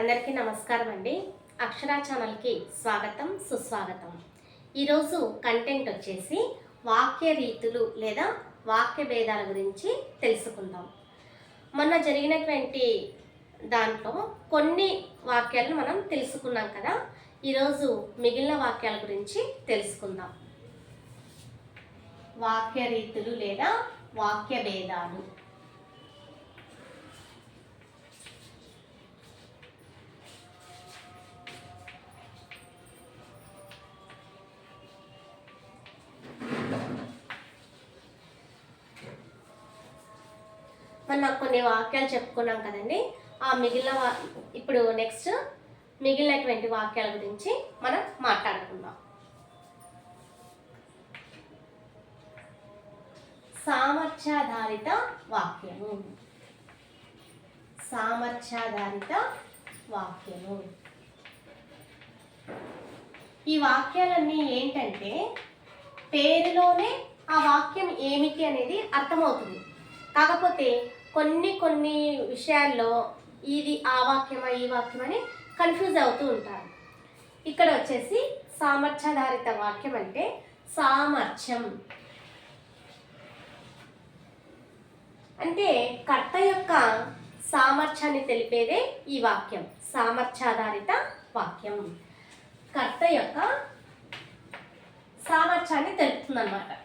అందరికీ నమస్కారం అండి. అక్షర ఛానల్కి స్వాగతం సుస్వాగతం. ఈరోజు కంటెంట్ వచ్చేసి వాక్య రీతులు లేదా వాక్య భేదాల గురించి తెలుసుకుందాం. మొన్న జరిగినటువంటి దాంట్లో కొన్ని వాక్యాలను మనం తెలుసుకున్నాం కదా. ఈరోజు మిగిలిన వాక్యాల గురించి తెలుసుకుందాం. వాక్య రీతులు లేదా వాక్య భేదాలు. మనం కొన్ని వాక్యాలు చెప్పుకున్నాం కదండి. ఆ మిగిలిన వా ఇప్పుడు నెక్స్ట్ మిగిలినటువంటి వాక్యాల గురించి మనం మాట్లాడుకుందాం. సామర్థ్యాధారిత వాక్యము. సామర్థ్యాధారిత వాక్యము. ఈ వాక్యాలన్నీ ఏంటంటే పేరులోనే ఆ వాక్యం ఏమిటి అనేది అర్థమవుతుంది. కాకపోతే కొన్ని కొన్ని విషయాల్లో ఇది ఆ వాక్యమా ఈ వాక్యం అని కన్ఫ్యూజ్ అవుతూ ఉంటారు. ఇక్కడ వచ్చేసి సామర్థ్యాధారిత వాక్యం అంటే సామర్థ్యం. అంటే కర్త యొక్క సామర్థ్యాన్ని తెలిపేదే ఈ వాక్యం సామర్థ్యాధారిత వాక్యం. కర్త యొక్క సామర్థ్యాన్ని తెలుపుతుందన్నమాట.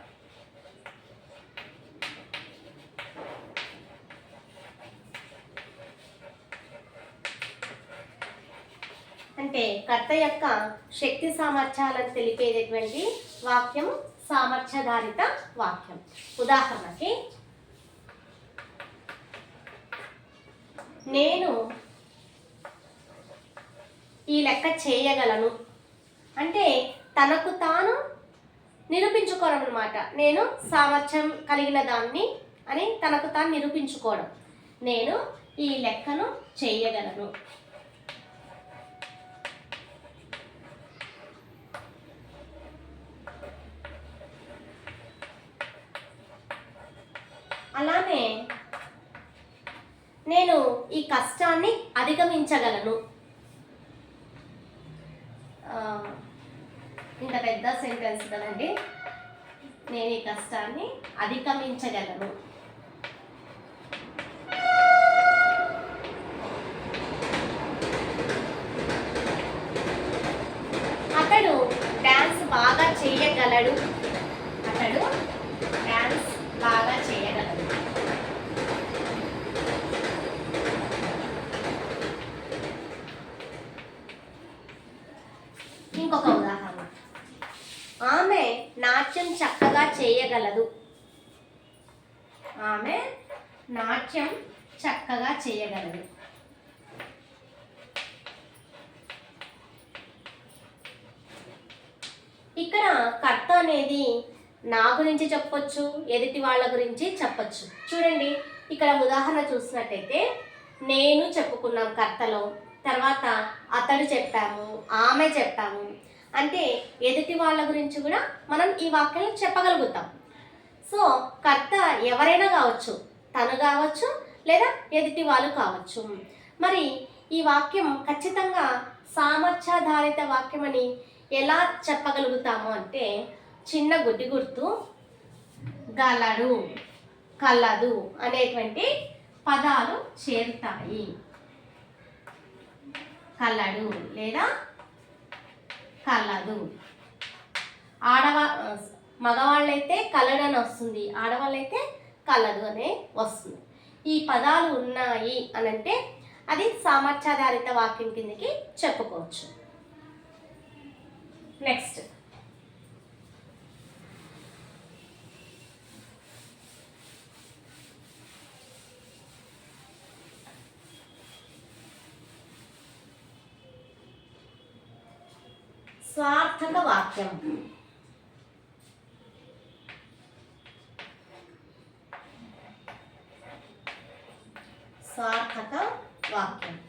అంటే కర్త యొక్క శక్తి సామర్థ్యాలను తెలిపేటటువంటి వాక్యం సామర్థ్యధారిత వాక్యం. ఉదాహరణకి నేను ఈ లెక్క చేయగలను. అంటే తనకు తాను నిరూపించుకోవడం అనమాట నేను సామర్థ్యం కలిగిన దాన్ని అని తనకు తాను నిరూపించుకోవడం. నేను ఈ లెక్కను చేయగలను అలానే నేను ఈ కష్టాన్ని అధిగమించగలను ఆ, ఇంత పెద్ద సెంటెన్స్ కదండి నేను ఈ కష్టాన్ని అధిగమించగలను అతడు డ్యాన్స్ బాగా చేయగలడు అతడు డ్యాన్స్ బాగా చేయగలడు ఇంకొక ఉదాహరణ. ఆమె నాట్యం చక్కగా చేయగలదు. ఆమె నాట్యం చక్కగా చేయగలదు. ఇక్కడ కర్త అనేది నా గురించి చెప్పొచ్చు ఎదుటి వాళ్ళ గురించి చెప్పొచ్చు. చూడండి ఇక్కడ ఉదాహరణ చూసినట్టయితే నేను చెప్పుకున్నాం కర్తలో తర్వాత అతడు చెప్పాము ఆమె చెప్పాము. అంటే ఎదుటి వాళ్ళ గురించి కూడా మనం ఈ వాక్యాలు చెప్పగలుగుతాం. సో కర్త ఎవరైనా కావచ్చు తను కావచ్చు లేదా ఎదుటి వాళ్ళు కావచ్చు. మరి ఈ వాక్యం ఖచ్చితంగా సామర్థ్యాధారిత వాక్యం అని ఎలా చెప్పగలుగుతాము అంటే చిన్న గుడ్డి గుర్తు గలడు కలదు అనేటువంటి పదాలు చేరుతాయి. కలడు లేదా కలదు. ఆడవా మగవాళ్ళైతే కలడు అని వస్తుంది ఆడవాళ్ళైతే కలదు అనే వస్తుంది. ఈ పదాలు ఉన్నాయి అని అంటే అది సామర్థ్యాధారిత వాక్యం కిందకి చెప్పుకోవచ్చు. నెక్స్ట్. స్వార్థక వాక్యం స్వార్థక వాక్యం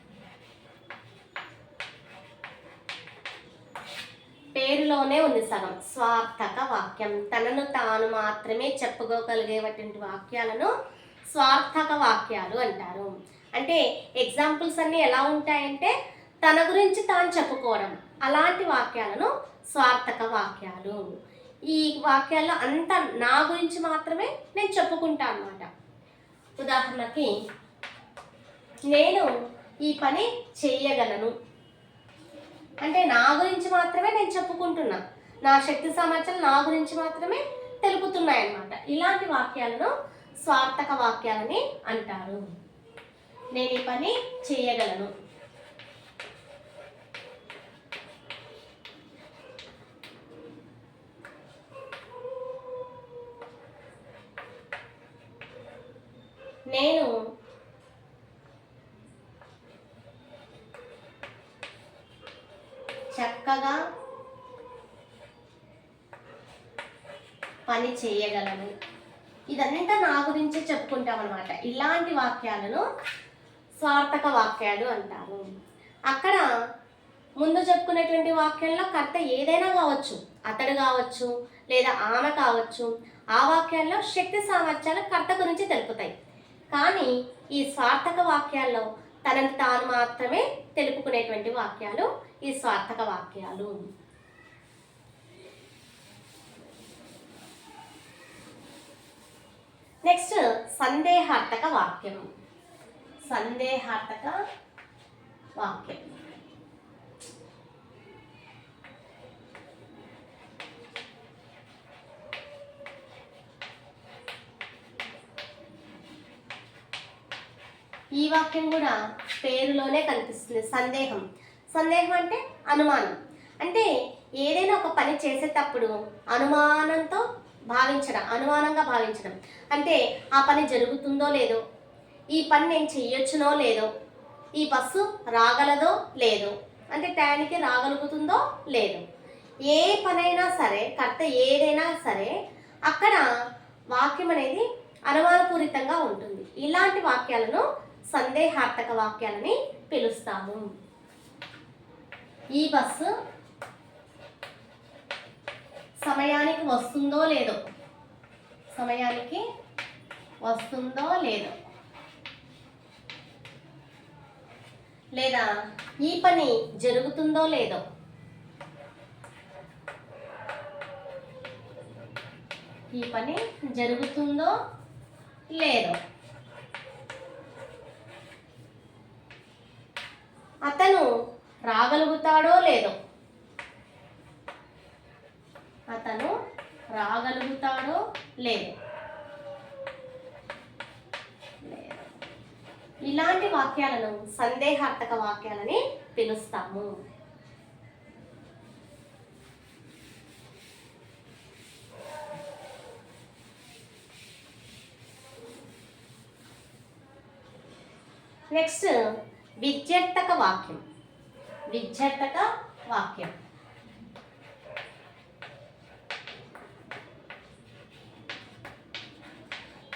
పేరులోనే ఉంది సగం. స్వార్థక వాక్యం తనను తాను మాత్రమే చెప్పుకోగలిగేటువంటి వాక్యాలను స్వార్థక వాక్యాలు అంటారు. అంటే ఎగ్జాంపుల్స్ అన్నీ ఎలా ఉంటాయంటే తన గురించి తాను చెప్పుకోవడం. అలాంటి వాక్యాలను స్వార్థక వాక్యాలు. ఈ వాక్యాల్లో అంతా నా గురించి మాత్రమే నేను చెప్పుకుంటా అన్నమాట. ఉదాహరణకి నేను ఈ పని చేయగలను. అంటే నా గురించి మాత్రమే నేను చెప్పుకుంటున్నా. నా శక్తి సామర్థ్యాలు నా గురించి మాత్రమే తెలుపుతున్నాయి అన్నమాట. ఇలాంటి వాక్యాలను స్వార్థక వాక్యాలని అంటారు. నేను ఈ పని చేయగలను. నేను చక్కగా పని చేయగలను. ఇదంతా నా గురించే చెప్పుకుంటాం అనమాట ఇలాంటి వాక్యాలను స్వార్థక వాక్యాలు అంటారు. అక్కడ ముందు చెప్పుకునేటువంటి వాక్యంలో కర్త ఏదైనా కావచ్చు అతడు కావచ్చు లేదా ఆమె కావచ్చు ఆ వాక్యాల్లో శక్తి సామర్థ్యాలు కర్త గురించి తెలుపుతాయి. కానీ ఈ స్వార్థక వాక్యాల్లో తనని తాను మాత్రమే తెలుపుకునేటువంటి వాక్యాలు ఈ స్వార్థక వాక్యాలు. నెక్స్ట్ సందేహార్థక వాక్యం. సందేహార్థక వాక్యం. ఈ వాక్యం కూడా పేరులోనే కనిపిస్తుంది. సందేహం. సందేహం అంటే అనుమానం. అంటే ఏదైనా ఒక పని చేసేటప్పుడు అనుమానంతో భావించడం అనుమానంగా భావించడం. అంటే ఆ పని జరుగుతుందో లేదో ఈ పని నేను చెయ్యొచ్చునో లేదో ఈ బస్సు రాగలదో లేదో అంటే టైంకి రాగలుగుతుందో లేదో ఏ పనైనా సరే కర్త ఏదైనా సరే అక్కడ వాక్యం అనేది అనుమానపూరితంగా ఉంటుంది. ఇలాంటి వాక్యాలను సందేహార్థక వాక్యాలని పిలుస్తాము. ఈ బస్సు సమయానికి వస్తుందో లేదో సమయానికి వస్తుందో లేదో లేదా ఈ పని జరుగుతుందో లేదో ఈ పని జరుగుతుందో లేదో. అతను రాగలుగుతాడో లేదో. అతను రాగలుగుతాడో లేదో. ఇలాంటి వాక్యాలను సందేహార్థక వాక్యాలని పిలుస్తాము. నెక్స్ట్ విద్యర్థక వాక్యం. విద్యర్థక వాక్యం.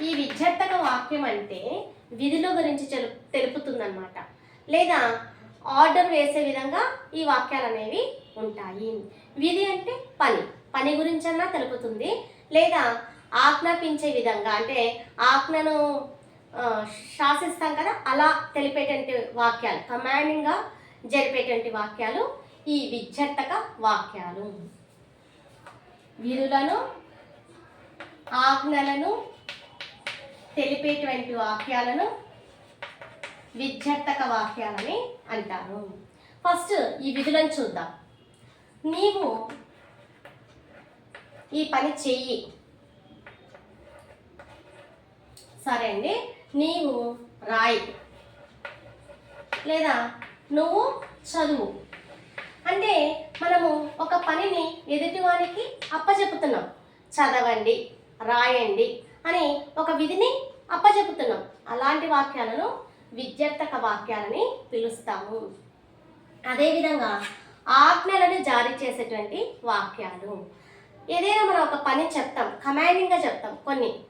ఈ విద్యర్థక వాక్యం అంటే విధుల గురించి తెలు తెలుపుతుందన్నమాట. లేదా ఆర్డర్ వేసే విధంగా ఈ వాక్యాలు అనేవి ఉంటాయి. విధి అంటే పని. పని గురించన్నా తెలుపుతుంది. లేదా ఆజ్ఞాపించే విధంగా అంటే ఆజ్ఞను శాసిస్తాం కదా అలా తెలిపేటువంటి వాక్యాలు కమాండింగ్గా జరిపేటువంటి వాక్యాలు ఈ విధ్యర్థక వాక్యాలు. విధులను ఆజ్ఞలను తెలిపేటువంటి వాక్యాలను విధ్యర్థక వాక్యాలని అంటారు. ఫస్ట్ ఈ విధులను చూద్దాం. నీవు ఈ పని చెయ్యి. సరే అండి. నీవు రాయి. లేదా నువ్వు చదువు. అంటే మనము ఒక పనిని ఎదుటివానికి అప్పచెపుతున్నాం చదవండి రాయండి అని ఒక విధిని అప్పచెపుతున్నాం అలాంటి వాక్యాలను విద్యార్థక వాక్యాలని పిలుస్తాము. అదేవిధంగా ఆజ్ఞలను జారీ చేసేటువంటి వాక్యాలు. ఏదైనా మనం ఒక పని చెప్తాం కమాండింగ్గా చెప్తాం కొన్ని.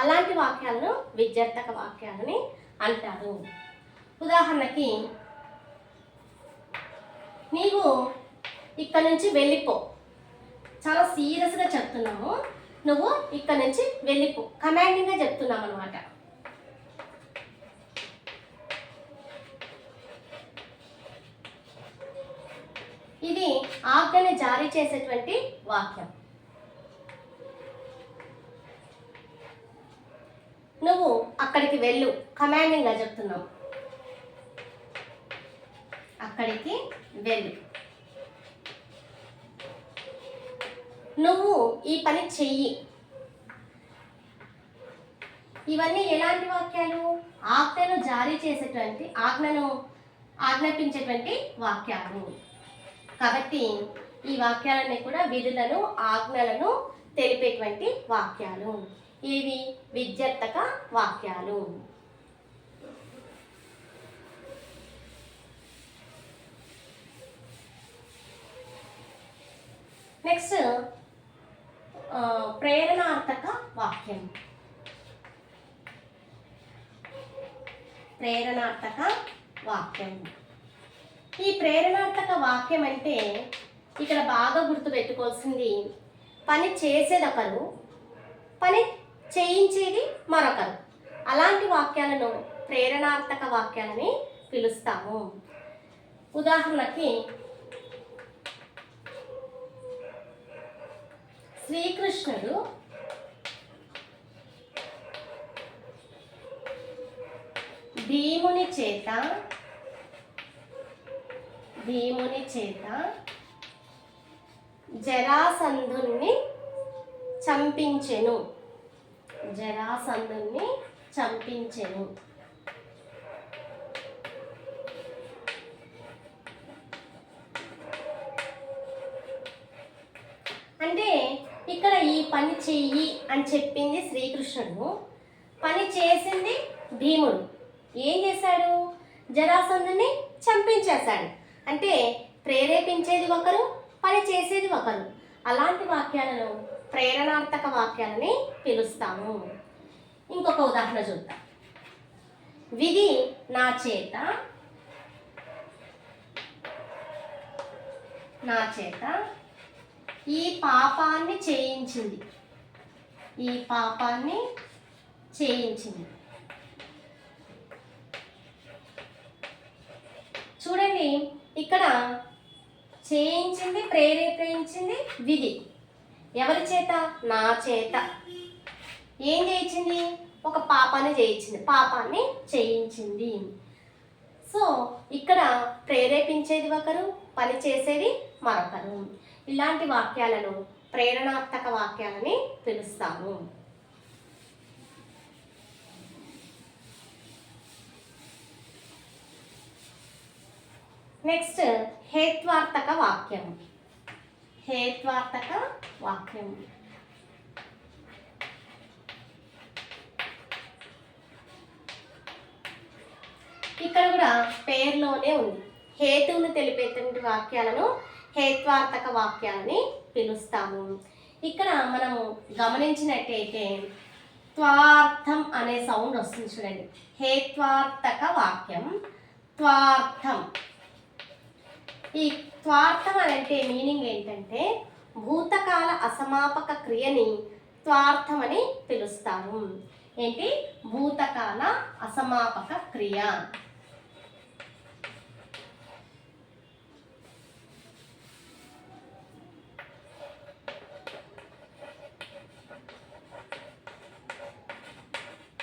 అలాంటి వాక్యాలను విద్యార్థక వాక్యాలని అంటారు. ఉదాహరణకి నీవు ఇక్కడ నుంచి వెళ్ళిపో. చాలా సీరియస్గా చెప్తున్నాము. నువ్వు ఇక్కడ నుంచి వెళ్ళిపో. కమాండింగ్గా చెప్తున్నాం అనమాట ఇది ఆజ్ఞను జారీ చేసేటువంటి వాక్యం. నువ్వు అక్కడికి వెళ్ళు. కమాండింగ్గా చెప్తున్నావు. అక్కడికి వెళ్ళు. నువ్వు ఈ పని చెయ్యి. ఇవన్నీ ఎలాంటి వాక్యాలు? ఆజ్ఞను జారీ చేసేటువంటి ఆజ్ఞను ఆజ్ఞాపించేటువంటి వాక్యాలు. కాబట్టి ఈ వాక్యాలన్నీ కూడా విధులను ఆజ్ఞలను తెలిపేటువంటి వాక్యాలు. ఇవి విద్యార్థక వాక్యాలు. నెక్స్ట్ ప్రేరణార్థక వాక్యం. ప్రేరణార్థక వాక్యం. ఈ ప్రేరణార్థక వాక్యం అంటే ఇక్కడ బాగా గుర్తుపెట్టుకోవాల్సింది పని చేసేది పని చేయించేది మరొకరు. అలాంటి వాక్యాలను ప్రేరణార్థక వాక్యాలని పిలుస్తాము. ఉదాహరణకి శ్రీకృష్ణుడు భీముని చేత భీముని చేత జరాసంధుని చంపించెను. జరాసంధుని చంపించెను. అంటే ఇక్కడ ఈ పని చెయ్యి అని చెప్పింది శ్రీకృష్ణుడు. పని చేసింది భీముడు. ఏం చేశాడు? జరాసంధుని చంపించేశాడు. అంటే ప్రేరేపించేది ఒకరు పని చేసేది ఒకరు. అలాంటి వాక్యాలను ప్రేరణార్థక వాక్యాలని పిలుస్తాము. ఇంకొక ఉదాహరణ చూద్దాం. విధి నా చేత నా చేత ఈ పాపాన్ని చేయించింది. ఈ పాపాన్ని చేయించింది. చూడండి ఇక్కడ చేయించింది ప్రేరేపించింది విధి. ఎవరి చేత? నా చేత. ఏం చేయించింది? ఒక పాపాన్ని చేయించింది. పాపాన్ని చేయించింది. సో ఇక్కడ ప్రేరేపించేది ఒకరు పని చేసేది మరొకరు. ఇలాంటి వాక్యాలను ప్రేరణాత్మక వాక్యాలని పిలుస్తాము. నెక్స్ట్ హేత్వార్థక వాక్యం. హేత్వార్థక వాక్యం ఇక్కడ కూడా పేర్లోనే ఉంది. హేతువును తెలిపేటువంటి వాక్యాలను హేత్వార్థక వాక్యాలని పిలుస్తాము. ఇక్కడ మనము గమనించినట్టయితే త్వార్థం అనే సౌండ్ వస్తుంది చూడండి. హేత్వార్థక వాక్యం త్వార్థం. ఈ త్వార్థం అని అంటే మీనింగ్ ఏంటంటే భూతకాల అసమాపక క్రియని త్వార్థం అని పిలుస్తాము ఏంటి? భూతకాల అసమాపక క్రియ.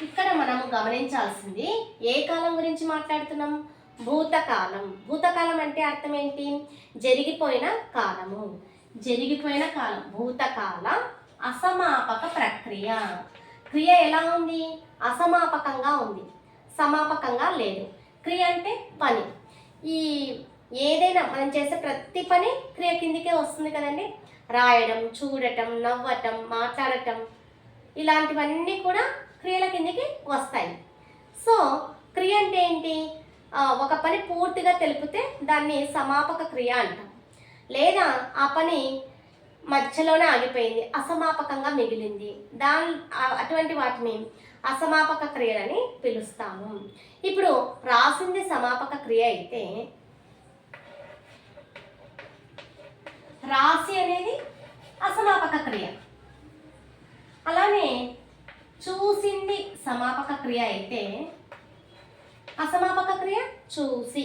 ఇక్కడ మనము గమనించాల్సింది ఏ కాలం గురించి మాట్లాడుతున్నాం? భూతకాలం. భూతకాలం అంటే అర్థం ఏంటి? జరిగిపోయిన కాలము. జరిగిపోయిన కాలం. భూతకాల అసమాపక ప్రక్రియ. క్రియ ఎలా ఉంది? అసమాపకంగా ఉంది. సమాపకంగా లేదు. క్రియ అంటే పని. ఈ ఏదైనా మనం చేసే ప్రతి పని క్రియ కిందికే వస్తుంది కదండి. రాయడం చూడటం నవ్వటం మాట్లాడటం ఇలాంటివన్నీ కూడా క్రియల కిందికి వస్తాయి. సో క్రియ అంటే ఏంటి? ఒక పని పూర్తిగా తెలిపితే దాన్ని సమాపక క్రియ అంటాం. లేదా ఆ పని మధ్యలోనే ఆగిపోయింది అసమాపకంగా మిగిలింది. దాని అటువంటి వాటిని అసమాపక క్రియలని పిలుస్తాము. ఇప్పుడు రాసింది సమాపక క్రియ అయితే రాసి అనేది అసమాపక క్రియ. అలానే చూసింది సమాపక క్రియ అయితే అసమాపక క్రియ చూసి.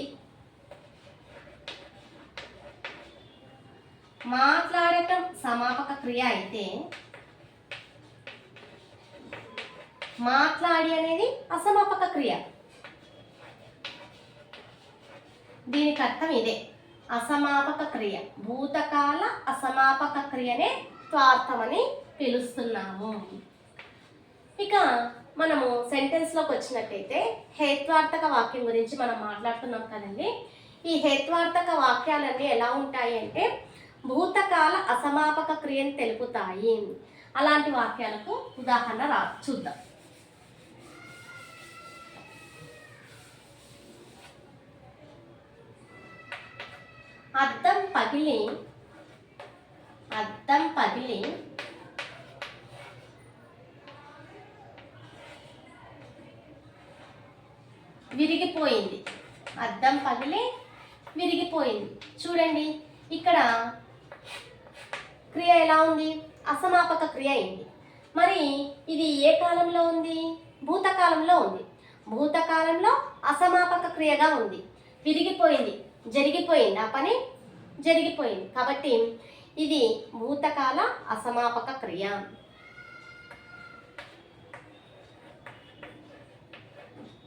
మాట్లాడటం సమాపక క్రియ అయితే మాట్లాడి అనేది అసమాపక క్రియ. దీనికి అర్థం ఇదే. అసమాపక క్రియ. భూతకాల అసమాపక క్రియనే స్వార్థమని పిలుస్తున్నాము. ఇక మనము సెంటెన్స్లోకి వచ్చినట్టయితే హేత్వార్థక వాక్యం గురించి మనం మాట్లాడుతున్నాం కదండి. ఈ హేత్వార్థక వాక్యాలన్నీ ఎలా ఉంటాయి అంటే భూతకాల అసమాపక క్రియను తెలుపుతాయి. అలాంటి వాక్యాలకు ఉదాహరణ రా చూద్దాం. అద్దం పగిలి అద్దం పగిలి విరిగిపోయింది. అద్దం పగిలి విరిగిపోయింది. చూడండి ఇక్కడ క్రియ ఎలా ఉంది? అసమాపక క్రియ అయింది. మరి ఇది ఏ కాలంలో ఉంది? భూతకాలంలో ఉంది. భూతకాలంలో అసమాపక క్రియగా ఉంది. విరిగిపోయింది జరిగిపోయింది. ఆ పని జరిగిపోయింది. కాబట్టి ఇది భూతకాల అసమాపక క్రియ.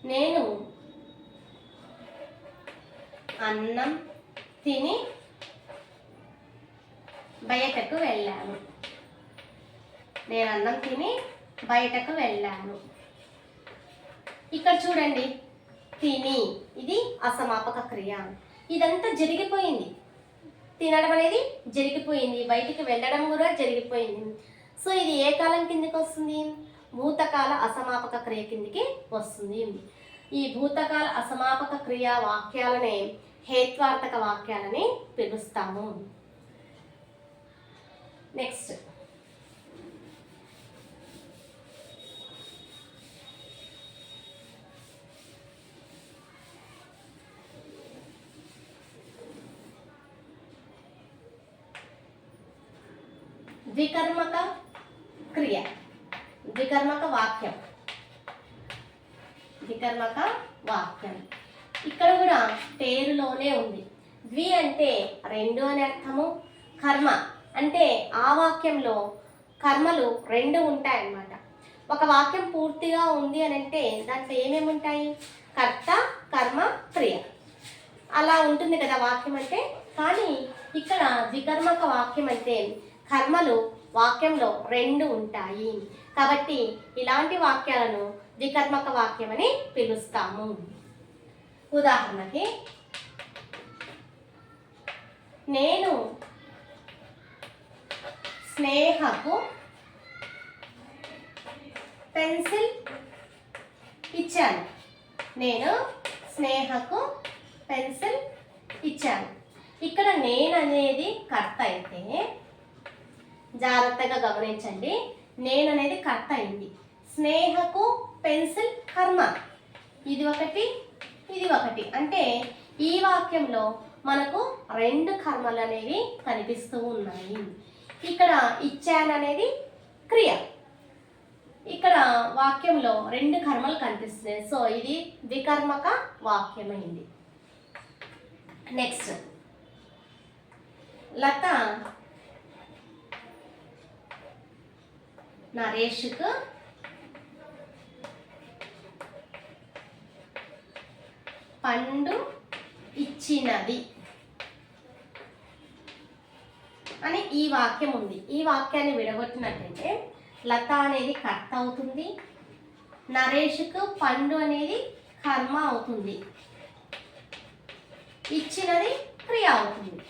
నేను అన్నం తిని బయటకు వెళ్ళాను. నేను అన్నం తిని బయటకు వెళ్ళాను. ఇక్కడ చూడండి. తిని. ఇది అసమాపక క్రియ. ఇదంతా జరిగిపోయింది. తినడం అనేది జరిగిపోయింది. బయటికి వెళ్ళడం కూడా జరిగిపోయింది. సో ఇది ఏ కాలం కిందకి వస్తుంది? భూతకాల అసమాపక క్రియ కిందికి వస్తుంది. ఈ భూతకాల అసమాపక క్రియ వాక్యాలనే హేత్వార్థక వాక్యాలని పిలుస్తాము. నెక్స్ట్ ద్వికర్మక క్రియ. ద్వికర్మక వాక్యం. ద్వికర్మక వాక్యం. ఇక్కడ కూడా పేరులోనే ఉంది. ద్వి అంటే రెండు అని అర్థము కర్మ అంటే ఆ వాక్యంలో కర్మలు రెండు ఉంటాయన్నమాట. ఒక వాక్యం పూర్తిగా ఉంది అని అంటే దాంట్లో ఏమేమి ఉంటాయి? కర్త కర్మ క్రియ. అలా ఉంటుంది కదా వాక్యం అంటే? కానీ ఇక్కడ ద్వికర్మక వాక్యం అంటే కర్మలు వాక్యంలో రెండు ఉంటాయి. కాబట్టి ఇలాంటి వాక్యాలను ద్వికర్మక వాక్యం అని పిలుస్తాము. ఉదాహరణకి నేను స్నేహకు పెన్సిల్ ఇచ్చాను. నేను స్నేహకు పెన్సిల్ ఇచ్చాను. ఇక్కడ నేను అనేది కర్త అయితే జాగ్రత్తగా గమనించండి నేను అనేది కర్త అయింది. స్నేహకు పెన్సిల్ కర్మ. ఇది ఒకటి. ఇది ఒకటి అంటే ఈ వాక్యంలో మనకు రెండు కర్మలు అనేవి కనిపిస్తూ ఉన్నాయి. ఇక్కడ ఇచ్చాననేది క్రియ. ఇక్కడ వాక్యంలో రెండు కర్మలు కనిపిస్తున్నాయి. సో ఇది ద్వికర్మక వాక్యమైంది. నెక్స్ట్. లత నరేష్కు పండు ఇచ్చినది. అని ఈ వాక్యం ఉంది. ఈ వాక్యాన్ని విడగొట్టినట్టయితే లత అనేది కర్త అవుతుంది. నరేష్కు పండు అనేది కర్మ అవుతుంది. ఇచ్చినది క్రియ అవుతుంది.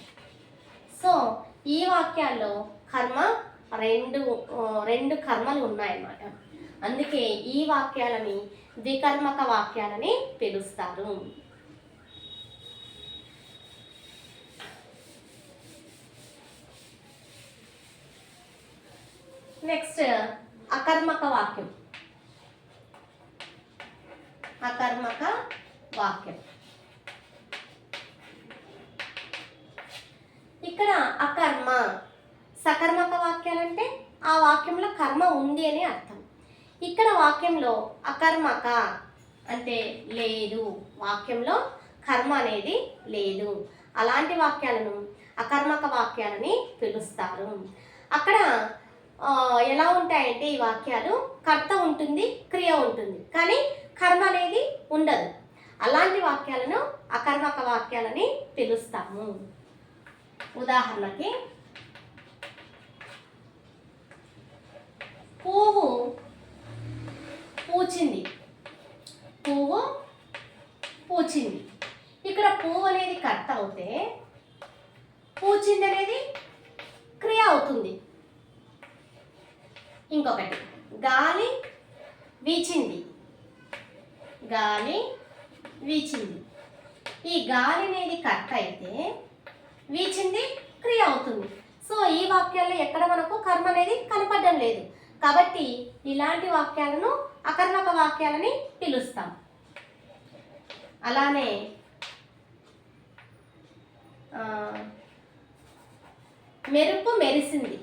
సో ఈ వాక్యాల్లో కర్మ రెండు రెండు కర్మలు ఉన్నాయన్నమాట. అందుకే ఈ వాక్యాలని ద్వికర్మక వాక్యాలని పిలుస్తారు. నెక్స్ట్ uh, అకర్మక వాక్యం. అకర్మక వాక్యం. ఇక్కడ అకర్మ సకర్మక వాక్యాలంటే ఆ వాక్యంలో కర్మ ఉంది అని అర్థం. ఇక్కడ వాక్యంలో అకర్మక అంటే లేదు. వాక్యంలో కర్మ అనేది లేదు. అలాంటి వాక్యాలను అకర్మక వాక్యాలని పిలుస్తారు. అక్కడ ఎలా ఉంటాయంటే ఈ వాక్యాలు? కర్త ఉంటుంది క్రియ ఉంటుంది. కానీ కర్మ అనేది ఉండదు. అలాంటి వాక్యాలను అకర్మక వాక్యాలని పిలుస్తాము. ఉదాహరణకి పువ్వు పూచింది. పువ్వు పూచింది. ఇక్కడ పువ్వు అనేది కర్త అవుతే పూచింది అనేది క్రియ అవుతుంది. ఇంకొకటి. గాలి వీచింది. గాలి వీచింది. ఈ గాలి అనేది కర్త అయితే వీచింది క్రియ అవుతుంది. సో ఈ వాక్యాల్లో ఎక్కడ మనకు కర్మ అనేది కనపడడం లేదు. కాబట్టి ఇలాంటి వాక్యాలను అకర్మక వాక్యాలని పిలుస్తాం. అలానే మెరుపు మెరిసింది.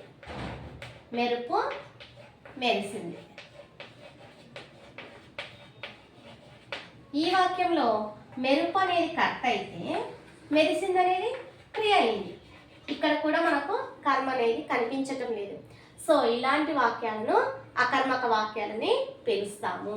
మెరుపు మెరిసింది. ఈ వాక్యంలో మెరుపు అనేది కర్త అయితే మెరిసింది అనేది క్రియ అయింది. ఇక్కడ కూడా మనకు కర్మ అనేది కనిపించటం లేదు. సో ఇలాంటి వాక్యాలను అకర్మక వాక్యాలని పిలుస్తాము.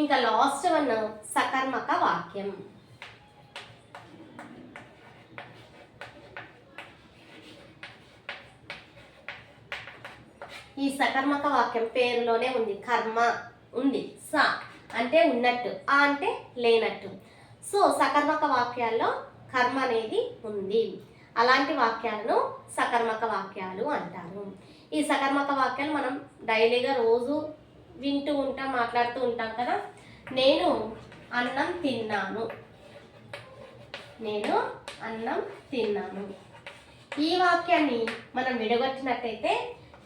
ఇంకా లాస్ట్ వన్ సకర్మక వాక్యం. ఈ సకర్మక వాక్యం పేరులోనే ఉంది. కర్మ ఉంది. స అంటే ఉన్నట్టు ఆ అంటే లేనట్టు. సో సకర్మక వాక్యాల్లో కర్మ అనేది ఉంది. అలాంటి వాక్యాలను సకర్మక వాక్యాలు అంటారు. ఈ సకర్మక వాక్యాలు మనం డైలీగా రోజు వింటూ ఉంటాం మాట్లాడుతూ ఉంటాం కదా. నేను అన్నం తిన్నాను. నేను అన్నం తిన్నాను. ఈ వాక్యాన్ని మనం విడగొట్టినట్టయితే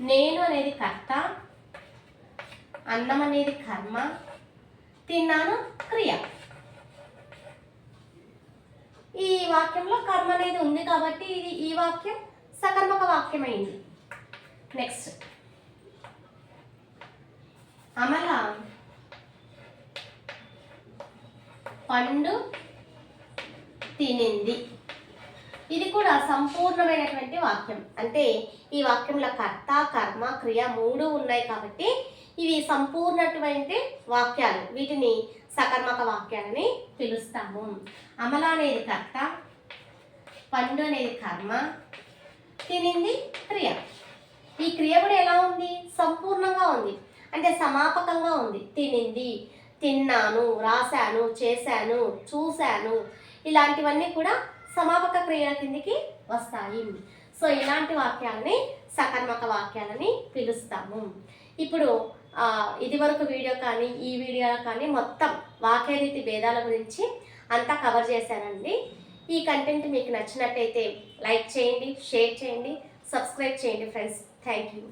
నేను అనేది కర్త అన్నం అనేది కర్మ తిన్నాను క్రియ. ఈ వాక్యంలో కర్మ అనేది ఉంది కాబట్టి ఇది ఈ వాక్యం సకర్మక వాక్యమైంది. నెక్స్ట్ అమల పండు తినింది. ఇది కూడా సంపూర్ణమైనటువంటి వాక్యం. అంటే ఈ వాక్యంలో కర్త కర్మ క్రియ మూడు ఉన్నాయి కాబట్టి ఇవి సంపూర్ణటువంటి వాక్యాలు. వీటిని సకర్మక వాక్యాలని పిలుస్తాము. అమల అనేది కర్త పండు అనేది కర్మ తినింది క్రియ. ఈ క్రియ కూడా ఎలా ఉంది? సంపూర్ణంగా ఉంది. అంటే సమాపకంగా ఉంది. తినింది తిన్నాను రాశాను చేశాను చూశాను. ఇలాంటివన్నీ కూడా సమాపక క్రియల కిందికి వస్తాయి. సో ఇలాంటి వాక్యాలని సకర్మక వాక్యాలని పిలుస్తాము. ఇప్పుడు ఇది వరకు వీడియో కానీ ఈ వీడియో కానీ మొత్తం వాక్యరీతి భేదాల గురించి అంతా కవర్ చేశానండి. ఈ కంటెంట్ మీకు నచ్చినట్టయితే లైక్ చేయండి షేర్ చేయండి సబ్స్క్రైబ్ చేయండి ఫ్రెండ్స్ థ్యాంక్ యూ